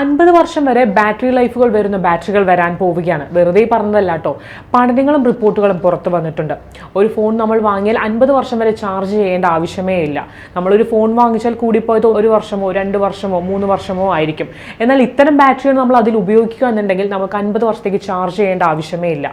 അൻപത് വർഷം വരെ ബാറ്ററി ലൈഫുകൾ വരുന്ന ബാറ്ററികൾ വരാൻ പോവുകയാണ്. വെറുതെ പറഞ്ഞതല്ല കേട്ടോ. പഠനങ്ങളും റിപ്പോർട്ടുകളും പുറത്തു വന്നിട്ടുണ്ട്. ഒരു ഫോൺ നമ്മൾ വാങ്ങിയാൽ അൻപത് വർഷം വരെ ചാർജ് ചെയ്യേണ്ട ആവശ്യമേ ഇല്ല. നമ്മളൊരു ഫോൺ വാങ്ങിച്ചാൽ കൂടിപ്പോയത് ഒരു വർഷമോ രണ്ട് വർഷമോ മൂന്ന് വർഷമോ ആയിരിക്കും. എന്നാൽ ഇത്തരം ബാറ്ററികൾ നമ്മൾ അതിൽ ഉപയോഗിക്കുക എന്നുണ്ടെങ്കിൽ നമുക്ക് അൻപത് വർഷത്തേക്ക് ചാർജ് ചെയ്യേണ്ട ആവശ്യമേ ഇല്ല.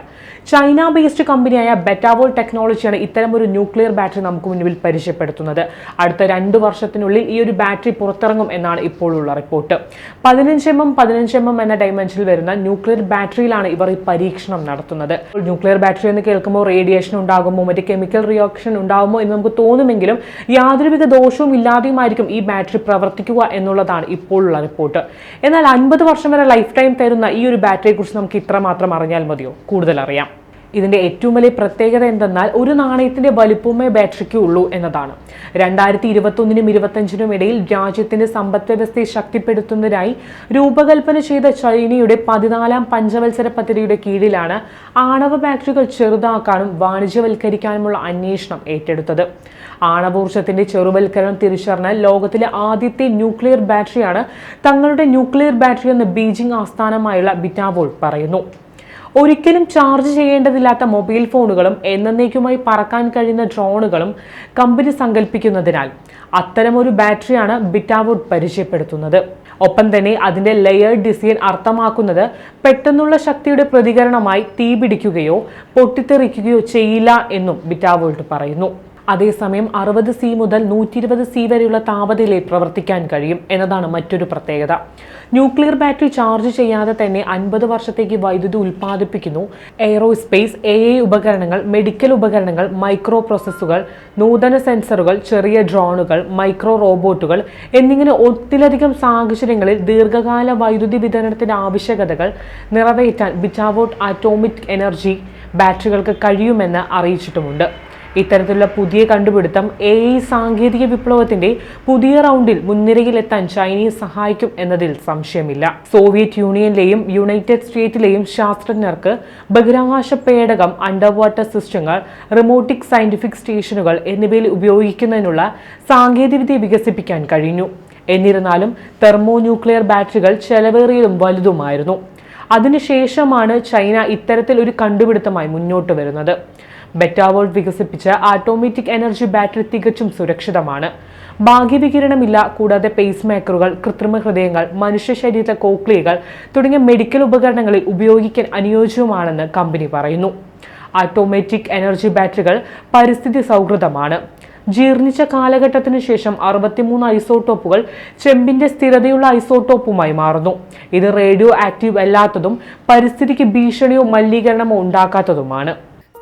ചൈന ബേസ്ഡ് കമ്പനിയായ ബെറ്റാവോൾ ടെക്നോളജിയാണ് ഇത്തരം ഒരു ന്യൂക്ലിയർ ബാറ്ററി നമുക്ക് മുന്നിൽ പരിചയപ്പെടുത്തുന്നത്. അടുത്ത രണ്ട് വർഷത്തിനുള്ളിൽ ഈ ഒരു ബാറ്ററി പുറത്തിറങ്ങും എന്നാണ് ഇപ്പോഴുള്ള റിപ്പോർട്ട്. പതിനഞ്ച് എം എം പതിനഞ്ച് എം എം എന്ന ഡൈമെൻഷനിൽ വരുന്ന ന്യൂക്ലിയർ ബാറ്ററിയിലാണ് ഇവർ ഈ പരീക്ഷണം നടത്തുന്നത്. ന്യൂക്ലിയർ ബാറ്ററി എന്ന് കേൾക്കുമ്പോൾ റേഡിയേഷൻ ഉണ്ടാകുമോ മറ്റ് കെമിക്കൽ റിയാക്ഷൻ ഉണ്ടാകുമോ എന്ന് നമുക്ക് തോന്നുമെങ്കിലും യാതൊരുവിധ ദോഷവും ഇല്ലാതെയുമായിരിക്കും ഈ ബാറ്ററി പ്രവർത്തിക്കുക എന്നുള്ളതാണ് ഇപ്പോഴുള്ള റിപ്പോർട്ട് എന്നാൽ അൻപത് വർഷം വരെ ലൈഫ് ടൈം തരുന്ന ഈ ഒരു ബാറ്ററിയെ കുറിച്ച് നമുക്ക് ഇത്രമാത്രം അറിഞ്ഞാൽ മതിയോ? കൂടുതൽ അറിയാം. ഇതിന്റെ ഏറ്റവും വലിയ പ്രത്യേകത എന്തെന്നാൽ ഒരു നാണയത്തിന്റെ വലുപ്പമേ ബാറ്ററിക്ക് ഉള്ളൂ എന്നതാണ്. രണ്ടായിരത്തി ഇരുപത്തൊന്നിനും ഇരുപത്തഞ്ചിനും ഇടയിൽ രാജ്യത്തിന്റെ സമ്പദ് വ്യവസ്ഥയെ ശക്തിപ്പെടുത്തുന്നതിനായി രൂപകൽപ്പന ചെയ്ത ചൈനയുടെ പതിനാലാം പഞ്ചവത്സര പദ്ധതിയുടെ കീഴിലാണ് ആണവ ബാറ്ററികൾ ചെറുതാക്കാനും വാണിജ്യവൽക്കരിക്കാനുമുള്ള അന്വേഷണം ഏറ്റെടുത്തത്. ആണവോർജത്തിന്റെ ചെറുവൽക്കരണം തിരിച്ചറിഞ്ഞ ലോകത്തിലെ ആദ്യത്തെ ന്യൂക്ലിയർ ബാറ്ററിയാണ് തങ്ങളുടെ ന്യൂക്ലിയർ ബാറ്ററി എന്ന് ബീജിംഗ് ആസ്ഥാനമായുള്ള ബിറ്റാവോൾ പറയുന്നു. ഒരിക്കലും ചാർജ് ചെയ്യേണ്ടതില്ലാത്ത മൊബൈൽ ഫോണുകളും എന്നേക്കുമായി പറക്കാൻ കഴിയുന്ന ഡ്രോണുകളും കമ്പനി സങ്കല്പിക്കുന്നതിനാൽ അത്തരമൊരു ബാറ്ററിയാണ് ബിറ്റാവുഡ് പരിചയപ്പെടുത്തുന്നത്. ഒപ്പം തന്നെ അതിന്റെ ലെയേർഡ് ഡിസൈൻ അർത്ഥമാക്കുന്നത് പെട്ടെന്നുള്ള ശക്തിയുടെ പ്രതികരണമായി തീപിടിക്കുകയോ പൊട്ടിത്തെറിക്കുകയോ ചെയ്യില്ല എന്നും ബിറ്റാവോൾട്ട് പറയുന്നു. അതേസമയം അറുപത് സി മുതൽ നൂറ്റി ഇരുപത് സി വരെയുള്ള താപനിലയിൽ പ്രവർത്തിക്കാൻ കഴിയും എന്നതാണ് മറ്റൊരു പ്രത്യേകത. ന്യൂക്ലിയർ ബാറ്ററി ചാർജ് ചെയ്യാതെ തന്നെ അൻപത് വർഷത്തേക്ക് വൈദ്യുതി ഉൽപ്പാദിപ്പിക്കുന്നു. എയ്റോസ്പേസ് എ ഐ ഉപകരണങ്ങൾ മെഡിക്കൽ ഉപകരണങ്ങൾ മൈക്രോ പ്രോസസ്സുകൾ നൂതന സെൻസറുകൾ ചെറിയ ഡ്രോണുകൾ മൈക്രോ റോബോട്ടുകൾ എന്നിങ്ങനെ ഒത്തിലധികം സാഹചര്യങ്ങളിൽ ദീർഘകാല വൈദ്യുതി വിതരണത്തിന്റെ ആവശ്യകതകൾ നിറവേറ്റാൻ ബിറ്റാവോട്ട് ആറ്റോമിക് എനർജി ബാറ്ററികൾക്ക് കഴിയുമെന്ന് അറിയിച്ചിട്ടുമുണ്ട്. ഇത്തരത്തിലുള്ള പുതിയ കണ്ടുപിടുത്തം എ ഐ സാങ്കേതിക വിപ്ലവത്തിന്റെ പുതിയ റൗണ്ടിൽ മുൻനിരയിലെത്താൻ ചൈനയെ സഹായിക്കും എന്നതിൽ സംശയമില്ല. സോവിയറ്റ് യൂണിയനിലെയും യുണൈറ്റഡ് സ്റ്റേറ്റിലെയും ശാസ്ത്രജ്ഞർക്ക് ബഹിരാകാശ പേടകം അണ്ടർ വാട്ടർ സിസ്റ്റങ്ങൾ റിമോട്ടിക് സയന്റിഫിക് സ്റ്റേഷനുകൾ എന്നിവയിൽ ഉപയോഗിക്കുന്നതിനുള്ള സാങ്കേതികവിദ്യ വികസിപ്പിക്കാൻ കഴിഞ്ഞു. എന്നിരുന്നാലും തെർമോ ന്യൂക്ലിയർ ബാറ്ററികൾ ചെലവേറിയതും വലുതുമായിരുന്നു. അതിനുശേഷമാണ് ചൈന ഇത്തരത്തിൽ ഒരു കണ്ടുപിടുത്തമായി മുന്നോട്ട് വരുന്നത്. ബെറ്റാവോൾട്ട് വികസിപ്പിച്ച ആറ്റോമാറ്റിക് എനർജി ബാറ്ററി തികച്ചും സുരക്ഷിതമാണ്. ഭാഗ്യവികിരണമില്ല കൂടാതെ പേസ് മേക്കറുകൾ കൃത്രിമ ഹൃദയങ്ങൾ മനുഷ്യ ശരീരത്തെ കോക്ലിയകൾ തുടങ്ങിയ മെഡിക്കൽ ഉപകരണങ്ങളിൽ ഉപയോഗിക്കാൻ അനുയോജ്യമാണെന്ന് കമ്പനി പറയുന്നു. ആറ്റോമാറ്റിക് എനർജി ബാറ്ററികൾ പരിസ്ഥിതി സൗഹൃദമാണ്. ജീർണിച്ച കാലഘട്ടത്തിനു ശേഷം അറുപത്തിമൂന്ന് ഐസോടോപ്പുകൾ ചെമ്പിന്റെ സ്ഥിരതയുള്ള ഐസോട്ടോപ്പുമായി മാറുന്നു. ഇത് റേഡിയോ ആക്റ്റീവ് അല്ലാത്തതും പരിസ്ഥിതിക്ക് ഭീഷണിയോ മലിനീകരണമോ ഉണ്ടാക്കാത്തതുമാണ്.